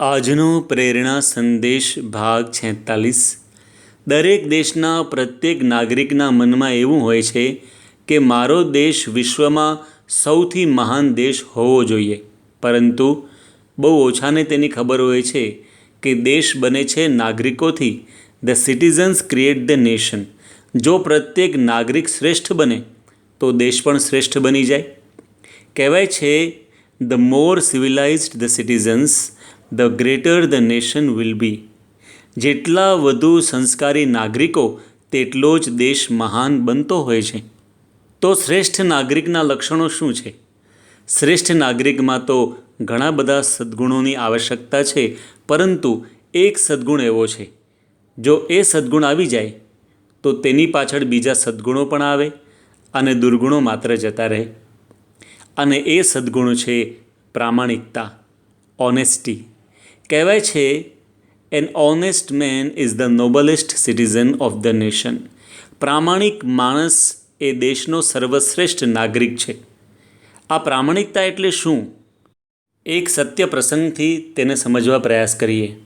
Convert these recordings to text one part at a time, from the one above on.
આજનો પ્રેરણા સંદેશ ભાગ છેતાલીસ. દરેક દેશના પ્રત્યેક નાગરિકના મનમાં એવું હોય છે કે મારો દેશ વિશ્વમાં સૌથી મહાન દેશ હોવો જોઈએ. પરંતુ બહુ ઓછાને તેની ખબર હોય છે કે દેશ બને છે નાગરિકોથી. The citizens create the nation. જો પ્રત્યેક નાગરિક શ્રેષ્ઠ બને, તો દેશ પણ શ્રેષ્ઠ બની જાય. કહેવાય છે, the more civilised the citizens the greater the nation will be જેટલા વધુ સંસ્કારી નાગરિકો, તેટલો જ દેશ મહાન બનતો હોય છે. તો શ્રેષ્ઠ નાગરિકના લક્ષણો શું છે? શ્રેષ્ઠ નાગરિકમાં તો ઘણા બધા સદ્ગુણોની આવશ્યકતા છે, પરંતુ એક સદ્ગુણ એવો છે. જો એ સદ્ગુણ આવી જાય, તો તેની પાછળ બીજા સદ્ગુણો પણ આવે અને દુર્ગુણો માત્ર જતા રહે. અને એ સદ્ગુણ છે પ્રામાણિકતા ઓનેસ્ટી કહેવાય છે an honest man is the noblest citizen of the nation પ્રામાણિક માણસ એ દેશનો સર્વશ્રેષ્ઠ નાગરિક છે. આ પ્રામાણિકતા એટલે શું? એક સત્ય પ્રસંગથી તેને સમજવા પ્રયાસ કરીએ.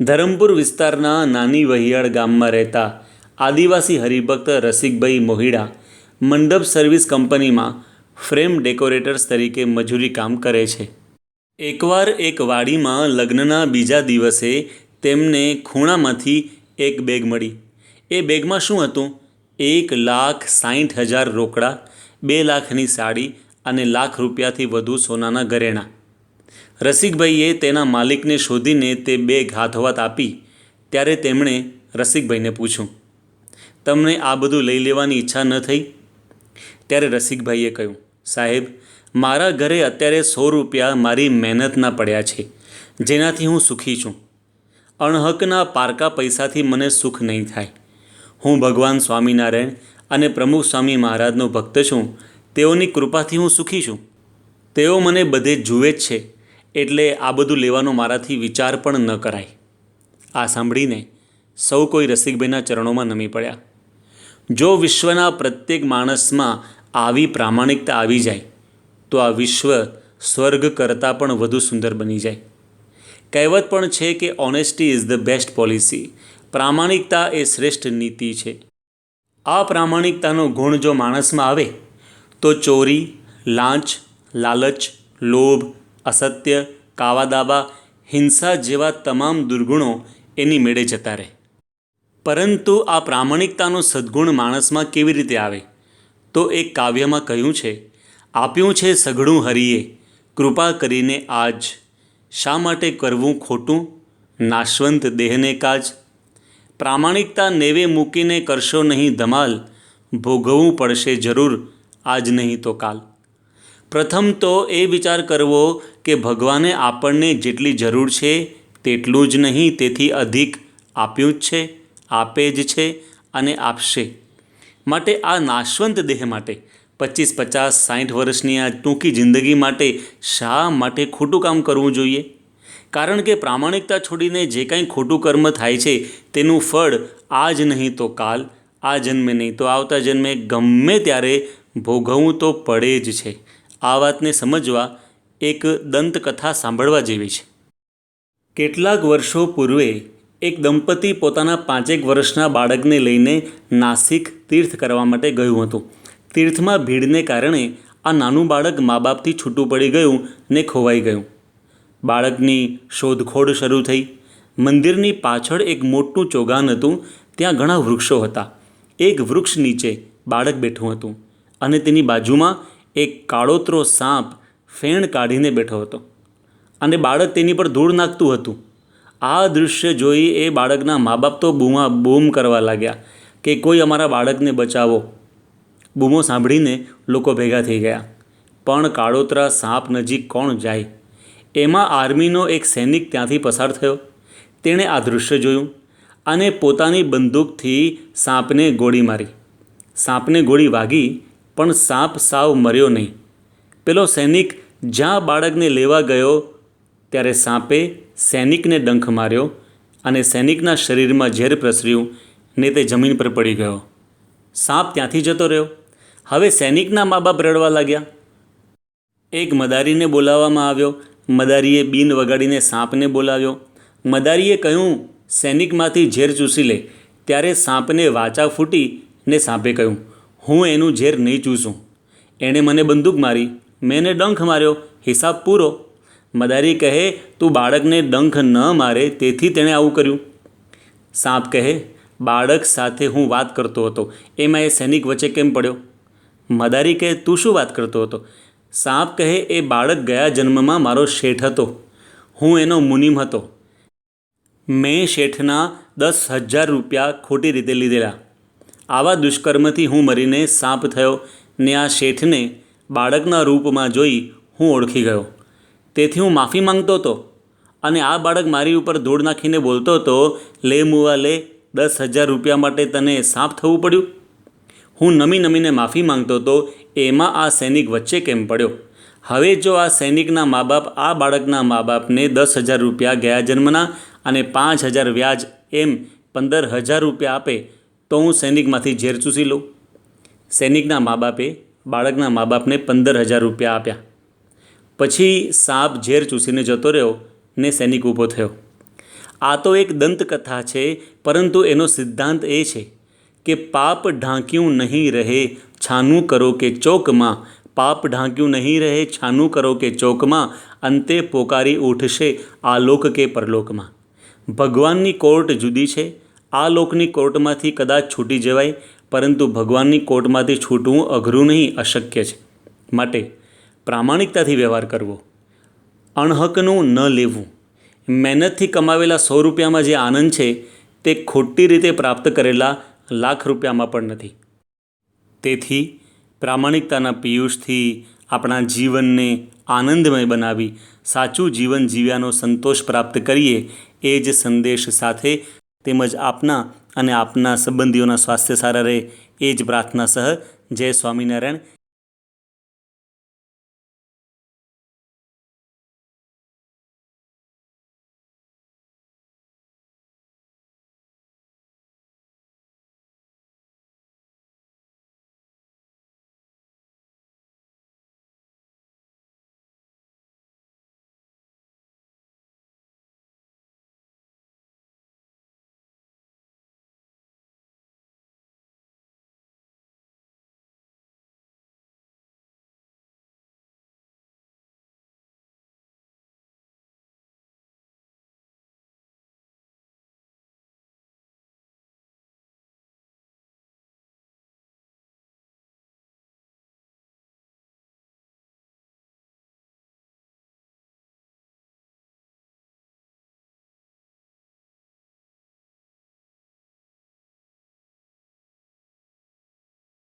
ધરમપુર વિસ્તારના નાની વહિયાળ ગામમાં રહેતા આદિવાસી હરિભક્ત રસિકભાઈ મોહિડા મંડપ સર્વિસ કંપનીમાં ફ્રેમ ડેકોરેટર્સ તરીકે મજૂરી કામ કરે છે. એકવાર એક વાડીમાં લગ્નના બીજા દિવસે તેમને ખૂણામાંથી એક બેગ મળી. એ બેગમાં શું હતું? એક લાખ સાઠ હજાર રોકડા, બે લાખની સાડી અને લાખ રૂપિયાથી વધુ સોનાના ઘરેણાં. રસિકભાઈએ તેના માલિકને શોધીને તે બેગ હાથવાત આપી. ત્યારે તેમણે રસિકભાઈને પૂછ્યું, તમને આ બધું લઈ લેવાની ઈચ્છા ન થઈ? ત્યારે રસિકભાઈએ કહ્યું, સાહેબ મારા ઘરે અત્યારે સો રૂપિયા મારી મહેનતના પડ્યા છે. જેનાથી હું સુખી છું. અણહકના પારકા પૈસાથી મને સુખ નહીં થાય. હું ભગવાન સ્વામિનારાયણ અને પ્રમુખ સ્વામી મહારાજનો ભક્ત છું. તેઓની કૃપાથી હું સુખી છું. તેઓ મને બધે જુએ જ છે, એટલે આ બધું લેવાનો મારાથી વિચાર પણ ન કરાય. આ સાંભળીને સૌ કોઈ રસિકભાઈના ચરણોમાં નમી પડ્યા. જો વિશ્વના પ્રત્યેક માણસમાં આવી પ્રામાણિકતા આવી જાય તો આ વિશ્વ સ્વર્ગ કરતાં પણ વધુ સુંદર બની જાય. કહેવત પણ છે કે honesty is the best policy પ્રામાણિકતા એ શ્રેષ્ઠ નીતિ છે. આ પ્રામાણિકતાનો ગુણ જો માણસમાં આવે, તો ચોરી, લાંચ, લાલચ, લોભ, અસત્ય કાવાદાબા હિંસા જેવા તમામ દુર્ગુણો એની મેળે જતા રહે. પરંતુ આ પ્રામાણિકતાનો સદ્ગુણ માણસમાં કેવી રીતે આવે? તો એક કાવ્યમાં કહ્યું છે આપ્યું છે સઘળું હરિએ. કૃપા કરીને આજ શા માટે કરવું ખોટું? નાશવંત દેહને કાજ. પ્રામાણિકતા નેવે મૂકીને કરશો નહીં ધમાલ. ભોગવવું પડશે જરૂર, આજ નહીં તો કાલ. પ્રથમ તો એ વિચાર કરવો કે ભગવાને આપણને જેટલી જરૂર છે તેટલું જ નહીં, તેથી અધિક આપ્યું જ છે, આપે જ છે અને આપશે. માટે આ નાશવંત દેહ માટે પચીસ, પચાસ સાઠ વર્ષની આ ટૂંકી જિંદગી માટે શા માટે ખોટું કામ કરવું જોઈએ? કારણ કે પ્રામાણિકતા છોડીને જે કાંઈ ખોટું કર્મ થાય છે, તેનું ફળ આજ નહીં તો કાલ, આ જન્મે નહીં તો આવતા જન્મે ગમે ત્યારે ભોગવવું તો પડે જ છે. આ વાતને સમજવા એક દંતકથા સાંભળવા જેવી છે. કેટલાક વર્ષો પૂર્વે એક દંપતી પોતાના પાંચેક વર્ષના બાળકને લઈને નાસિક તીર્થ કરવા માટે ગયું હતું. તીર્થમાં ભીડને કારણે આ નાનું બાળક મા બાપથી છૂટું પડી ગયું ને ખોવાઈ ગયું. બાળકની શોધખોળ શરૂ થઈ. મંદિરની પાછળ એક મોટું ચોગાન હતું. ત્યાં ઘણા વૃક્ષો હતા. એક વૃક્ષ નીચે બાળક બેઠું હતું અને તેની બાજુમાં એક કાળોતરો સાપ ફેણ કાઢીને બેઠો હતો. અને બાળક તેની પર ધૂળ નાખતું હતું. આ દૃશ્ય જોઈ એ બાળકના મા બાપ તો બૂમા બૂમ કરવા લાગ્યા કે કોઈ અમારા બાળકને બચાવો. બૂમો સાંભળીને લોકો ભેગા થઈ ગયા. પણ કાળોતરા સાપ નજીક કોણ જાય? એમાં આર્મીનો એક સૈનિક ત્યાંથી પસાર થયો. તેણે આ દૃશ્ય જોયું અને પોતાની બંદૂકથી સાપને ગોળી મારી. સાપને ગોળી વાગી, પણ સાપ સાવ મર્યો નહીં. પેલો સૈનિક જ્યાં બાળકને લેવા ગયો, ત્યારે સાપે સૈનિકને ડંખ માર્યો અને સૈનિકના શરીરમાં ઝેર પ્રસર્યું ને તે જમીન પર પડી ગયો. સાપ ત્યાંથી જતો રહ્યો. હવે સૈનિકના મા બાપ રડવા લાગ્યા. એક મદારીને બોલાવવામાં આવ્યો. મદારીએ બીન વગાડીને સાપને બોલાવ્યો. મદારીએ કહ્યું, સૈનિકમાંથી ઝેર ચૂસી લે. ત્યારે સાપને વાચા ફૂટી ને સાપે કહ્યું, હું એનું ઝેર નહીં ચૂસું. એણે મને બંદૂક મારી. મેં એને ડંખ માર્યો. હિસાબ પૂરો. મદારી કહે, તું બાળકને ડંખ ન મારે, તેથી તેણે આવું કર્યું. સાપ કહે, બાળક સાથે હું વાત કરતો હતો. એમાં એ સૈનિક વચ્ચે કેમ પડ્યો? મદારી કહે તું શું વાત કરતો હતો? સાપ કહે, એ બાળક ગયા જન્મમાં મારો શેઠ હતો. હું એનો મુનિમ હતો. મેં શેઠના દસ હજાર રૂપિયા ખોટી રીતે લીધેલા. આવા દુષ્કર્મથી હું મરીને સાપ થયો ને આ શેઠને બાળકના રૂપમાં જોઈ હું ઓળખી ગયો. તેથી હું માફી માંગતો હતો અને આ બાળક મારી ઉપર ધૂળ નાખીને બોલતો હતો, લે મુવા લે, દસ હજાર રૂપિયા માટે તને સાપ થવું પડ્યું? હું નમી નમીને માફી માંગતો હતો, એમાં આ સૈનિક વચ્ચે કેમ પડ્યો? હવે જો આ સૈનિકના મા બાપ આ બાળકના મા બાપને દસ હજાર રૂપિયા ગયા જન્મના અને પાંચ હજાર વ્યાજ એમ પંદર હજાર રૂપિયા આપે, તો હું સૈનિકમાંથી ઝેર ચૂસી લઉં. સૈનિકના મા બાપે બાળકના મા બાપને પંદર હજાર રૂપિયા આપ્યા. પછી સાપ ઝેર ચૂસીને જતો રહ્યો ને સૈનિક ઊભો થયો. આ તો એક દંતકથા છે, પરંતુ એનો સિદ્ધાંત એ છે કે પાપ ઢાંક્યું નહીં રહે, છાનું કરો કે ચોકમાં. પાપ ઢાંક્યું નહીં રહે, છાનું કરો કે ચોકમાં. અંતે પોકારી ઉઠશે આલોક કે પરલોકમાં. ભગવાનની કોર્ટ જુદી છે. આ લોકની કોર્ટમાંથી કદાચ છૂટી જવાય, પરંતુ ભગવાનની કોર્ટમાંથી છૂટવું અઘરું નહીં, અશક્ય છે. માટે પ્રામાણિકતાથી વ્યવહાર કરવો. અણહકનું ન લેવું. મહેનતથી કમાવેલા સો રૂપિયામાં જે આનંદ છે, તે ખોટી રીતે પ્રાપ્ત કરેલા લાખ રૂપિયામાં પણ નથી. તેથી પ્રામાણિકતાના પિયુષથી આપણા જીવનને આનંદમય બનાવી સાચું જીવન જીવ્યાનો સંતોષ પ્રાપ્ત કરીએ એ જ સંદેશ સાથે તેમજ આપના અને આપના સંબંધીઓના સ્વાસ્થ્ય સારા રહે એ જ પ્રાર્થના સહ જય સ્વામિનારાયણ.